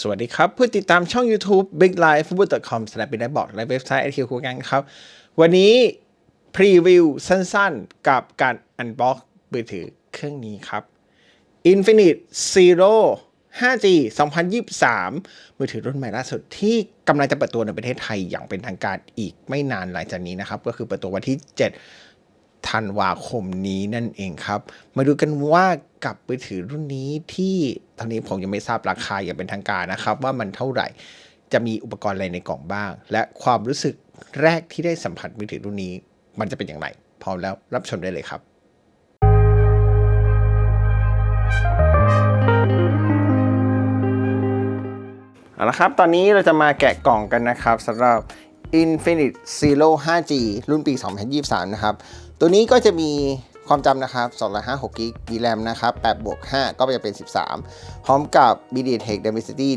สวัสดีครับผู้ติดตามช่อง YouTube Big Live Football.com สำหรับเป็นได้บอกและเว็บไซต์ IQ คู่กันครับ วันนี้พรีวิวสั้นๆ กับการอันบ็อกมือถือเครื่องนี้ครับ Infinite Zero 5G 2023 มือถือรุ่นใหม่ล่าสุดที่กำลังจะเปิดตัวในประเทศไทยอย่างเป็นทางการอีกไม่นานหลังจากนี้นะครับ ก็คือเปิดตัววันที่ 7 ธันวาคมนี้นั่นเองครับ มาดูกันว่ากับมือถือรุ่นนี้ที่ตอนนี้ผมยังไม่ทราบราคาอย่างเป็นทางการนะครับ ว่ามันเท่าไหร่จะมีอุปกรณ์อะไรในกล่องบ้าง และความรู้สึกแรกที่ได้สัมผัสมือถือรุ่นนี้ มันจะเป็นอย่างไรพร้อมแล้วรับชมได้เลยครับเอาละครับ ตอนนี้เราจะมาแกะกล่องกันนะครับสำหรับ Infinite Zero 5G รุ่นปี 2023 นะครับ ตัวนี้ก็จะมีความจำนะครับ256กิกบีแรมนะครับ8บวก5ก็จะเป็น 13 พร้อมกับ MediaTek Dimensity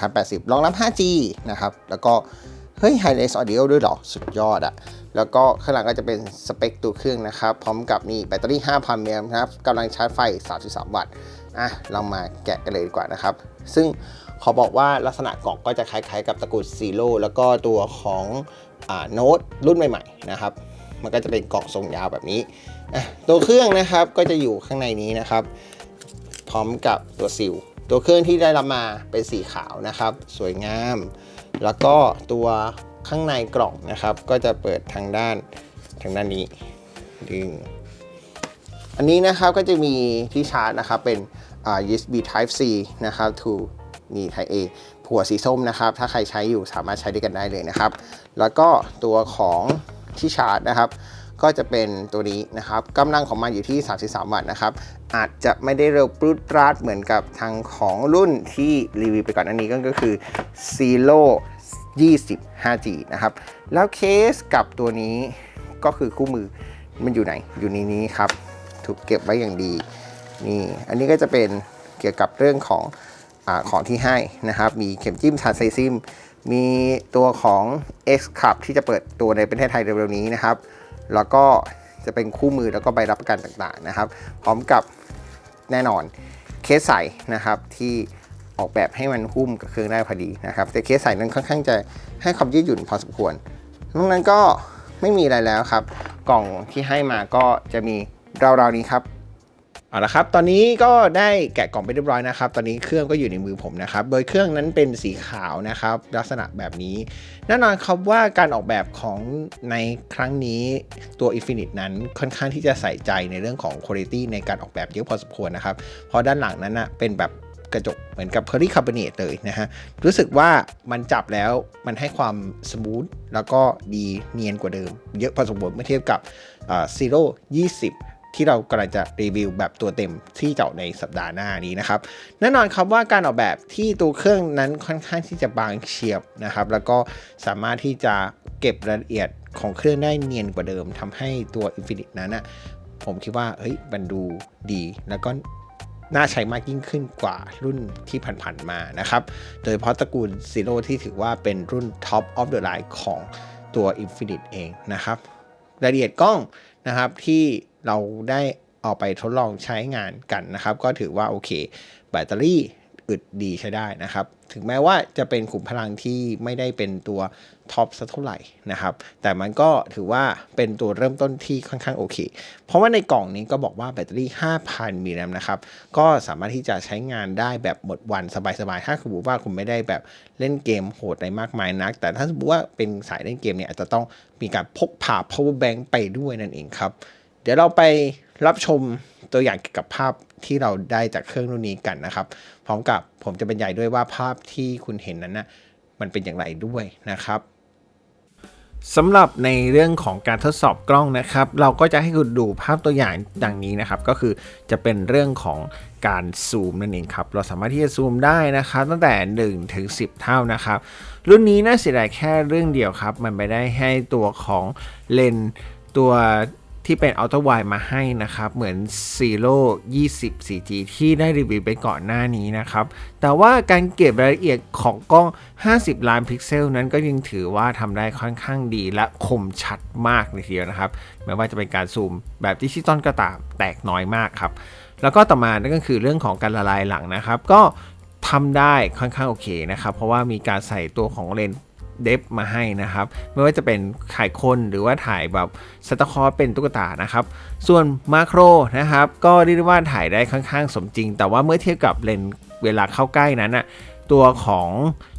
1080 รองรับ 5G นะครับ แล้วก็เฮ้ย Hi-Res Audio ด้วยหรอ สุดยอดอะแล้วก็ข้างหลังก็จะเป็นสเปคตัวเครื่องนะครับ พร้อมกับนี่แบตเตอรี่ 5,000มิลลิแอมป์นะครับกำลังชาร์จไฟ 3.3 วัตต์ อะ เรามาแกะกันเลยดีกว่านะครับ ซึ่งขอบอกว่าลักษณะกล่องก็จะคล้ายๆ กับตะกูลซีโร่แล้วก็ตัวของโน้ตรุ่นใหม่ ๆ นะครับ มันก็จะเป็นกล่องทรงยาวแบบนี้ตัวเครื่องนะครับก็จะอยู่ข้างในนี้นะครับ พร้อมกับตัวซิลตัวเครื่องที่ได้รับมาเป็นสีขาวนะครับ สวยงาม แล้วก็ตัวข้างในกล่องนะครับ ก็จะเปิดทางด้านทางด้านนี้ดึงอันนี้นะครับก็จะมีที่ชาร์จนะครับเป็น USB Type C นะครับ to นี่ Type A ผัวสีส้มนะครับ ถ้าใครใช้อยู่สามารถใช้ด้วยกันได้เลยนะครับ แล้วก็ตัวของ ที่ชาร์จนะครับ ก็จะเป็นตัวนี้นะครับกำลังของมันอยู่ที่ 33 วัตต์นะครับ อาจจะไม่ได้เร็วปรุดราดเหมือนกับทางของรุ่นที่รีวิวไปก่อนอันนี้ก็คือ Zero 20 5G นะครับ แล้วเคสกับตัวนี้ก็คือคู่มือมันอยู่ไหน อยู่ในนี้ครับ ถูกเก็บไว้อย่างดี นี่ อันนี้ก็จะเป็นเกี่ยวกับเรื่องของอของที่ให้นะครับ มีเข็มจิ้มทาร์ไซซิม มีตัวของ X Cup ที่จะเปิดตัวในประเทศไทยเร็วๆนี้นะครับ แล้วก็จะเป็นคู่มือแล้วก็ใบรับประกันต่างๆนะครับ พร้อมกับแน่นอนเคสใสนะครับที่ออกแบบให้มันหุ้มกับเครื่องได้พอดีนะครับ แต่เคสใสนั้นค่อนข้างจะให้ความยืดหยุ่นพอสมควรนอกนั้นก็ไม่มีอะไรแล้วครับ กล่องที่ให้มาก็จะมีราวๆนี้ครับ เอาละครับ ตอนนี้ก็ได้แกะกล่องไปเรียบร้อยนะครับ ตอนนี้เครื่องก็อยู่ในมือผมนะครับ โดยเครื่องนั้นเป็นสีขาวนะครับ ลักษณะแบบนี้ แน่นอนครับว่าการออกแบบของในครั้งนี้ตัว Infinite นั้นค่อนข้างที่จะใส่ใจในเรื่องของ Quality ในการออกแบบเยอะพอสมควรนะครับ เพราะด้านหลังนั้นนะเป็นแบบกระจกเหมือนกับ p o l y c a r b o n a t e เลยนะฮะ รู้สึกว่ามันจับแล้วมันให้ความสมูทแล้วก็ดีเนียนกว่าเดิม เยอะพอสมควรเมื่อเทียบกับซีโร่20 ที่เรากำลังจะรีวิวแบบตัวเต็มที่เจาะในสัปดาห์หน้านี้นะครับ แน่นอนครับว่าการออกแบบที่ตัวเครื่องนั้นค่อนข้างที่จะบางเฉียบนะครับ แล้วก็สามารถที่จะเก็บรายละเอียดของเครื่องได้เนียนกว่าเดิมทำให้ตัว Infinite นั้นนะผมคิดว่าเฮ้ยมันดูดี แล้วก็น่าใช้มากยิ่งขึ้นกว่ารุ่นที่ผ่านๆมานะครับ โดยเฉพาะตระกูล Zero ที่ถือว่าเป็นรุ่น Top of the Line ของตัว Infinite เองนะครับ รายละเอียดกล้อง นะครับ ที่เราได้เอาไปทดลองใช้งานกันนะครับ ก็ถือว่าโอเค แบตเตอรี่ อึดดีใช้ได้นะครับ ถึงแม้ว่าจะเป็นขุมพลังที่ไม่ได้เป็นตัวท็อปสักเท่าไหร่นะครับ แต่มันก็ถือว่าเป็นตัวเริ่มต้นที่ค่อนข้างโอเค เพราะว่าในกล่องนี้ก็บอกว่าแบตเตอรี่ 5,000 มิลลิแอมป์นะครับ ก็สามารถที่จะใช้งานได้แบบหมดวันสบายๆ ถ้าสมมติว่าคุณไม่ได้แบบเล่นเกมโหดอะไรมากมายนัก แต่ถ้าสมมติว่าเป็นสายเล่นเกมเนี่ยอาจจะต้องมีการพกพา power bank ไปด้วยนั่นเองครับ เดี๋ยวเราไปรับชม ตัวอย่างกับภาพที่เราได้จากเครื่องรุ่นนี้กันนะครับ พร้อมกับผมจะบรรยายด้วยว่าภาพที่คุณเห็นนั้นนะมันเป็นอย่างไรด้วยนะครับสำหรับในเรื่องของการทดสอบกล้องนะครับ เราก็จะให้คุณดูภาพตัวอย่างดังนี้นะครับ ก็คือจะเป็นเรื่องของการซูมนั่นเองครับ เราสามารถที่จะซูมได้นะครับ ตั้งแต่1ถึง10 เท่านะครับ รุ่นนี้น่าเสียดายแค่เรื่องเดียวครับ มันไม่ได้ให้ตัวของเลนตัว ที่เป็นอัลตร้าไวมาให้นะครับ เหมือน Zero 20 4G ที่ได้รีวิวไปก่อนหน้านี้นะครับ แต่ว่าการเก็บรายละเอียดของกล้อง 50 ล้านพิกเซลนั้นก็ยังถือว่าทำได้ค่อนข้างดีและคมชัดมากเลยทีเดียวนะครับ ไม่ว่าจะเป็นการซูมแบบดิจิตอลก็ตามแตกน้อยมากครับ แล้วก็ต่อมานั่นก็คือเรื่องของการละลายหลังนะครับ ก็ทำได้ค่อนข้างโอเคนะครับ เพราะว่ามีการใส่ตัวของเลนส์ เดฟมาให้นะครับ ไม่ว่าจะเป็นถ่ายคนหรือว่าถ่ายแบบสตาร์คอร์เป็นตุ๊กตานะครับ ส่วนมาโครนะครับ ก็เรียกได้ว่าถ่ายได้ค่อนข้างสมจริง แต่ว่าเมื่อเทียบกับเลนส์เวลาเข้าใกล้นั้นอะตัวของ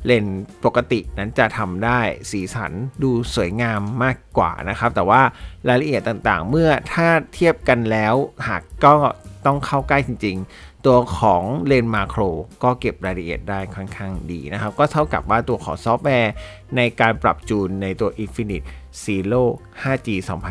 เลนส์ปกตินั้นจะทำได้สีสันดูสวยงามมากกว่านะครับ แต่ว่ารายละเอียดต่างๆ เมื่อถ้าเทียบกันแล้วหากก็ต้องเข้าใกล้จริง ตัวของเลนมาโครก็เก็บรายละเอียดได้ค่อนข้างดีนะครับ ก็เท่ากับว่าตัวของซอฟต์แวร์ในการปรับจูนในตัว Infinite Zero 5G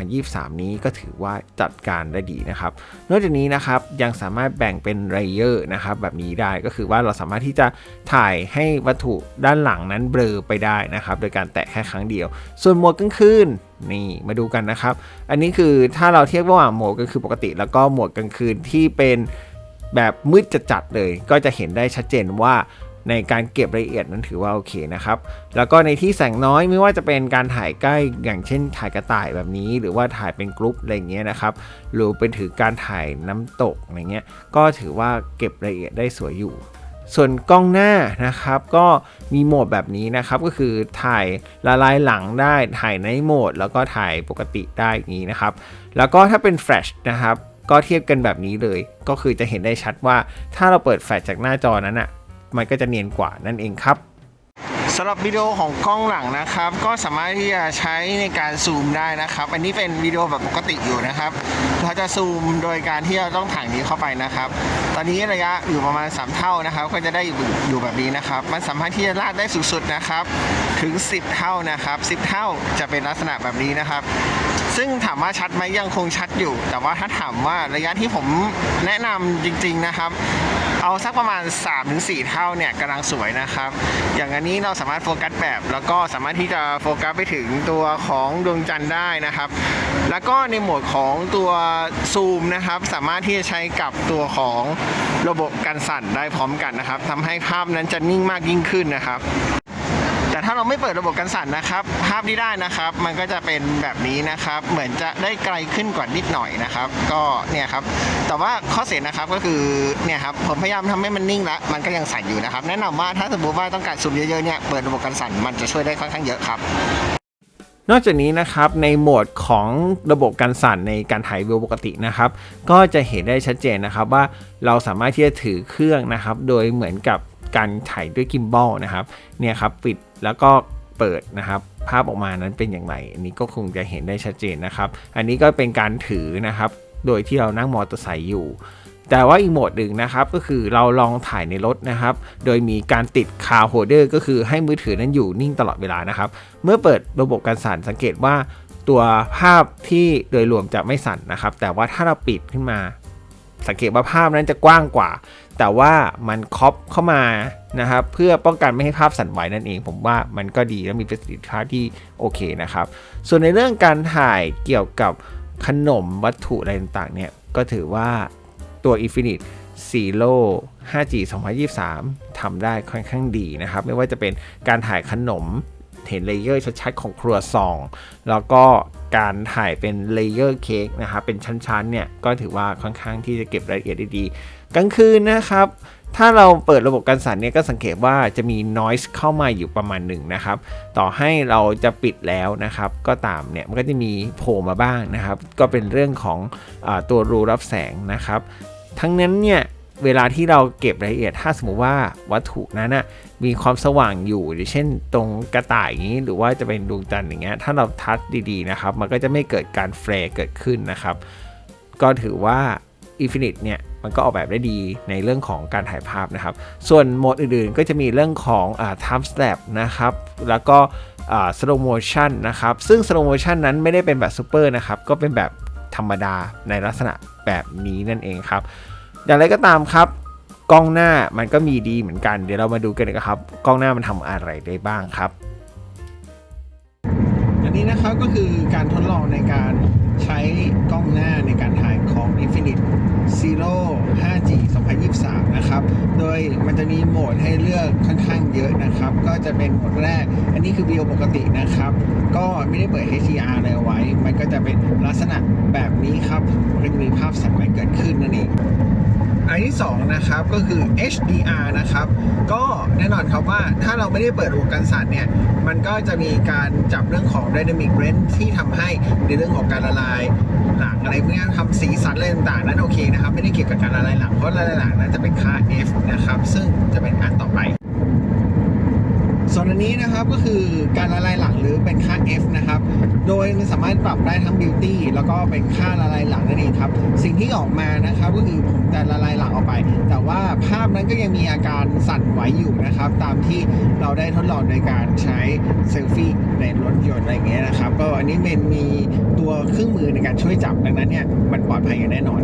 2023 นี้ก็ถือว่าจัดการได้ดีนะครับ นอกจากนี้นะครับยังสามารถแบ่งเป็นเลเยอร์นะครับแบบนี้ได้ก็คือว่าเราสามารถที่จะถ่ายให้วัตถุด้านหลังนั้นเบลอไปได้นะครับ โดยการแตะแค่ครั้งเดียว ส่วนโหมดกลางคืนนี่มาดูกันนะครับ อันนี้คือถ้าเราเทียบระหว่างโหมดกลางคืนปกติ แล้วก็โหมดกลางคืนที่เป็น แบบมืดจัดๆเลย ก็จะเห็นได้ชัดเจนว่าในการเก็บรายละเอียดนั้นถือว่าโอเคนะครับ แล้วก็ในที่แสงน้อยไม่ว่าจะเป็นการถ่ายใกล้อย่างเช่นถ่ายกระต่ายแบบนี้ หรือว่าถ่ายเป็นกรุ๊ปอะไรเงี้ยนะครับหรือเป็นถือการถ่ายน้ำตกอะไรเงี้ยก็ถือว่าเก็บรายละเอียดได้สวยอยู่ ส่วนกล้องหน้านะครับ ก็มีโหมดแบบนี้นะครับ ก็คือถ่ายละลายหลังได้ถ่ายในโหมด แล้วก็ถ่ายปกติได้อย่างนี้นะครับ แล้วก็ถ้าเป็นแฟลชนะครับ ก็เทียบกันแบบนี้เลย ก็คือจะเห็นได้ชัดว่าถ้าเราเปิดแฟลชจากหน้าจอนั้นอะมันก็จะเนียนกว่านั่นเองครับสำหรับวิดีโอของกล้องหลังนะครับ ก็สามารถที่จะใช้ในการซูมได้นะครับ อันนี้เป็นวิดีโอแบบปกติอยู่นะครับเราจะซูมโดยการที่เราต้องถ่ายนี้เข้าไปนะครับ ตอนนี้ระยะอยู่ประมาณ 3 เท่านะครับ ก็จะได้อยู่แบบนี้นะครับ มันสามารถที่จะลากได้สุดๆนะครับ ถึง 10 เท่านะครับ 10 เท่าจะเป็นลักษณะแบบนี้นะครับ ซึ่งถามว่าชัดไหมยังคงชัดอยู่ แต่ว่าถ้าถามว่าระยะที่ผมแนะนำจริง ๆนะครับ เอาสักประมาณ 3-4 เท่าเนี่ยกำลังสวยนะครับ อย่างอันนี้เราสามารถโฟกัสแบบ แล้วก็สามารถที่จะโฟกัสไปถึงตัวของดวงจันทร์ได้นะครับ แล้วก็ในโหมดของตัวซูมนะครับ สามารถที่จะใช้กับตัวของระบบการสั่นได้พร้อมกันนะครับทำให้ภาพนั้นจะนิ่งมากยิ่งขึ้นนะครับ ถ้าเราไม่เปิดระบบกันสั่นนะครับ ภาพที่ได้นะครับ มันก็จะเป็นแบบนี้นะครับ เหมือนจะได้ไกลขึ้นกว่านิดหน่อยนะครับ ก็เนี่ยครับ แต่ว่าข้อเสียนะครับก็คือเนี่ยครับผมพยายามทำให้มันนิ่งแล้วมันก็ยังสั่นอยู่นะครับ แนะนำว่าถ้าสมมติว่าต้องการซูมเยอะๆเนี่ยเปิดระบบกันสั่นมันจะช่วยได้ค่อนข้างเยอะครับนอกจากนี้นะครับในโหมดของระบบการสั่นในการถ่ายวิวปกตินะครับ ก็จะเห็นได้ชัดเจนนะครับว่าเราสามารถที่จะถือเครื่องนะครับ โดยเหมือนกับ การถ่ายด้วยกิมบอลนะครับเนี่ยครับปิดแล้วก็เปิดนะครับ ภาพออกมานั้นเป็นอย่างไรอันนี้ก็คงจะเห็นได้ชัดเจนนะครับ อันนี้ก็เป็นการถือนะครับ โดยที่เรานั่งมอเตอร์ไซค์อยู่ แต่ว่าอีกโหมดหนึ่งนะครับก็คือเราลองถ่ายในรถนะครับ โดยมีการติดคาโฮเดอร์ก็คือให้มือถือนั้นอยู่นิ่งตลอดเวลานะครับ เมื่อเปิดระบบการสั่นสังเกตว่าตัวภาพที่โดยรวมจะไม่สั่นนะครับ แต่ว่าถ้าเราปิดขึ้นมา สังเกตว่าภาพนั้นจะกว้างกว่า แต่ว่ามันครอปเข้ามานะครับเพื่อป้องกันไม่ให้ภาพสั่นไหวนั่นเอง ผมว่ามันก็ดีและมีประสิทธิภาพที่โอเคนะครับ ส่วนในเรื่องการถ่ายเกี่ยวกับขนมวัตถุอะไรต่างๆเนี่ยก็ถือว่าตัว Infinite Zero 5G 2023ทำได้ค่อนข้างดีนะครับ ไม่ว่าจะเป็นการถ่ายขนม เห็นเลเยอร์ชัดๆของครัวซอง แล้วก็การถ่ายเป็นเลเยอร์เค้กนะครับเป็นชั้นๆเนี่ยก็ถือว่าค่อนข้างที่จะเก็บรายละเอียดได้ดีกลางคืนนะครับถ้าเราเปิดระบบการสั่นเนี่ยก็สังเกตว่าจะมี noise เข้ามาอยู่ประมาณหนึ่งนะครับ ต่อให้เราจะปิดแล้วนะครับ ก็ตามเนี่ยมันก็จะมีโผล่มาบ้างนะครับ ก็เป็นเรื่องของอตัวรูรับแสงนะครับ ทั้งนั้นเนี่ย เวลาที่เราเก็บรายละเอียด ถ้าสมมติว่าวัตถุนั้นนะมีความสว่างอยู่อย่างเช่น ตรงกระต่ายอย่างนี้ หรือว่าจะเป็นดวงจันทร์อย่างเงี้ยถ้าเราทัชดีๆนะครับ มันก็จะไม่เกิดการแฟร์เกิดขึ้นนะครับ ก็ถือว่า Infinite เนี่ยมันก็ออกแบบได้ดีในเรื่องของการถ่ายภาพนะครับ ส่วนโหมดอื่นๆ ก็จะมีเรื่องของอ่า time lapse นะครับ แล้วก็อ่า slow motion นะครับ ซึ่ง slow motion นั้นไม่ได้เป็นแบบ super นะครับ ก็เป็นแบบธรรมดาในลักษณะแบบนี้นั่นเองครับ อย่างไรก็ตามครับ กล้องหน้ามันก็มีดีเหมือนกัน เดี๋ยวเรามาดูกันนะครับ กล้องหน้ามันทำอะไรได้บ้างครับ อันนี้นะครับก็คือการทดลองในการใช้กล้องหน้าในการถ่ายของ Infinite Zero 5G 2023 นะครับ ย มันจะมีโหมดให้เลือกค่อนข้างเยอะนะครับ ก็จะเป็นโหมดแรก อันนี้คือวิวปกตินะครับ ก็ไม่ได้เปิด HDR เลยไว้ มันก็จะเป็นลักษณะแบบนี้ครับมันจะมีภาพสั่นไหวเกิดขึ้นนั่นเองอันที่2นะครับก็คือ HDR นะครับ ก็แน่นอนครับว่าถ้าเราไม่ได้เปิดระบบกันสั่นเนี่ย มันก็จะมีการจับเรื่องของ Dynamic Range ที่ทำให้ในเรื่องของการละลายหลัง อะไรพวกนี้ทำสีสันอะไรต่างๆนั้นโอเคนะครับ ไม่ได้เกี่ยวกับการละลายหลังเพราะละลายหลังนั้นจะเป็นค่า F นะครับ ซึ่งจะเป็นอันต่อไป วนอันนี้นะครับก็คือการละลายหลังหรือเป็นค่า F นะครับ โดยมันสามารถปรับได้ทั้ง Beauty แล้วก็เป็นค่าละลายหลังนั่นเองครับ สิ่งที่ออกมานะครับก็คือผมจะละลายหลังออกไป แต่ว่าภาพนั้นก็ยังมีอาการสั่นไหวอยู่นะครับ ตามที่เราได้ทดลองโดยการใช้เซลฟี่ในรถยนต์อะไรอย่างเงี้ยนะครับ ก็อันนี้เมนมีตัวเครื่องมือในการช่วยจับดังนั้นเนี่ยมันปลอดภัยอย่างแน่นอน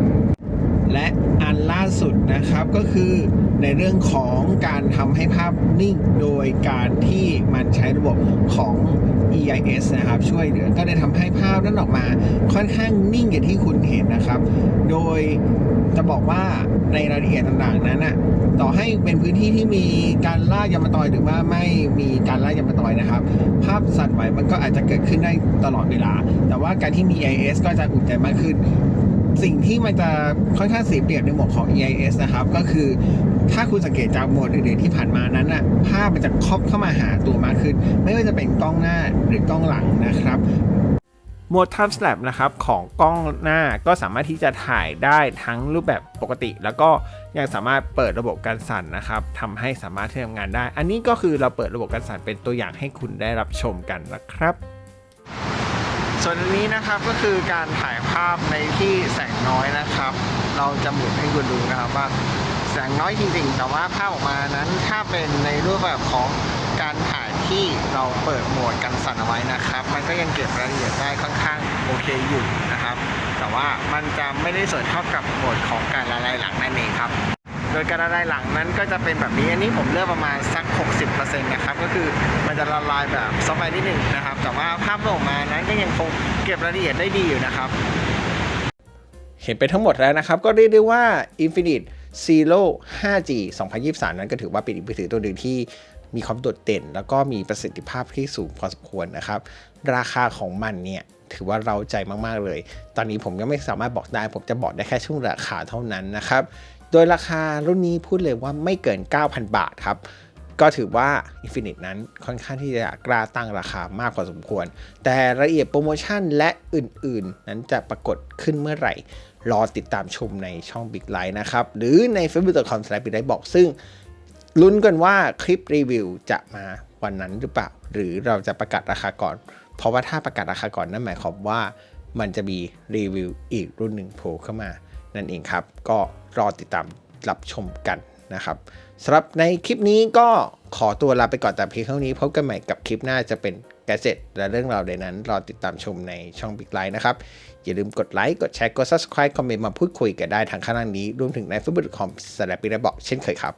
และอันล่าสุดนะครับก็คือในเรื่องของการทำให้ภาพนิ่งโดยการที่มันใช้ระบบของ EIS นะครับช่วยเหลือก็ได้ทำให้ภาพนั้นออกมา ค่อนข้างนิ่งอย่างที่คุณเห็นนะครับ โดยจะบอกว่าในรายละเอียดต่างๆนั้นน่ะต่อให้เป็นพื้นที่ที่มีการล่ายามาตอยหรือว่าไม่มีการล่ายามาตอยนะครับ ภาพสั่นไหวมันก็อาจจะเกิดขึ้นได้ตลอดเวลา แต่ว่าการที่มี EIS ก็จะอุ่นใจมากขึ้น สิ่งที่มันจะค่อนข้างเสียเปรียบในหมวดของ EIS นะครับ ก็คือถ้าคุณสังเกตจากโหมดอื่นๆที่ผ่านมานั้นน่ะภาพมันจะครอบเข้ามาหาตัวมากขึ้น ไม่ว่าจะเป็นกล้องหน้าหรือกล้องหลังนะครับโหมด Time Lapse นะครับของกล้องหน้าก็สามารถที่จะถ่ายได้ทั้งรูปแบบปกติ แล้วก็ยังสามารถเปิดระบบการสั่นนะครับทำให้สามารถที่จะทำงานได้ อันนี้ก็คือเราเปิดระบบการสั่นเป็นตัวอย่างให้คุณได้รับชมกันนะครับ ส่วนอันนี้นะครับก็คือการถ่ายภาพในที่แสงน้อยนะครับ เราจะหมุนให้คุณดูนะครับว่าแสงน้อยจริงๆ แต่ว่าภาพออกมานั้นถ้าเป็นในรูปแบบของการถ่ายที่เราเปิดโหมดกันสั่นเอาไว้นะครับ มันก็ยังเก็บรายละเอียดได้ค่อนข้างโอเคอยู่นะครับ แต่ว่ามันจะไม่ได้สวยเท่ากับโหมดของการละลายหลังนั่นเองครับ โดยการละลายหลังนั้นก็จะเป็นแบบนี้ อันนี้ผมเลือกประมาณสัก 60%นะครับ ก็คือมันจะละลายแบบซอฟต์ไปนิดหนึ่งนะครับ แต่ว่าภาพที่ออกมานั้นก็ยังคงเก็บรายละเอียดได้ดีอยู่นะครับ เห็นไปทั้งหมดแล้วนะครับ ก็เรียกได้ว่า Infinite Zero 5G 2023 นั้นก็ถือว่าเป็นอีกมือถือตัวหนึ่งที่มีความโดดเด่น แล้วก็มีประสิทธิภาพที่สูงพอสมควรนะครับ ราคาของมันเนี่ยถือว่าเราใจมาก ๆ เลย ตอนนี้ผมยังไม่สามารถบอกได้ ผมจะบอกได้แค่ช่วงราคาเท่านั้นนะครับ โดยราคารุ่นนี้พูดเลยว่าไม่เกิน 9,000 บาทครับ ก็ถือว่า Infinite นั้นค่อนข้างที่จะกล้าตั้งราคามากพอสมควร แต่รายละเอียดโปรโมชั่นและอื่นๆ นั้นจะปรากฏขึ้นเมื่อไหร่ รอติดตามชมในช่อง Big Light นะครับ หรือใน facebook.com/big light บอกซึ่งลุ้นกันว่าคลิปรีวิวจะมาวันนั้นหรือเปล่า หรือเราจะประกาศราคาก่อน เพราะว่าถ้าประกาศราคาก่อนนั่นหมายความว่ามันจะมีรีวิวอีกรุ่นหนึ่งโผล่เข้ามานั่นเองครับ ก็ รอติดตามรับชมกันนะครับสำหรับในคลิปนี้ก็ขอตัวลาไปก่อนแต่เพียงเท่านี้พบกันใหม่กับคลิปหน้าจะเป็นแกเจ็ตและเรื่องราวใดนั้น รอติดตามชมในช่อง Big Light นะครับ อย่าลืมกดไลค์กดแชร์กด subscribe คอมเมนต์มาพูดคุยกันได้ทางข้างล่างนี้ รวมถึงใน facebook.com สแลปปี้และบอกเช่นเคยครับ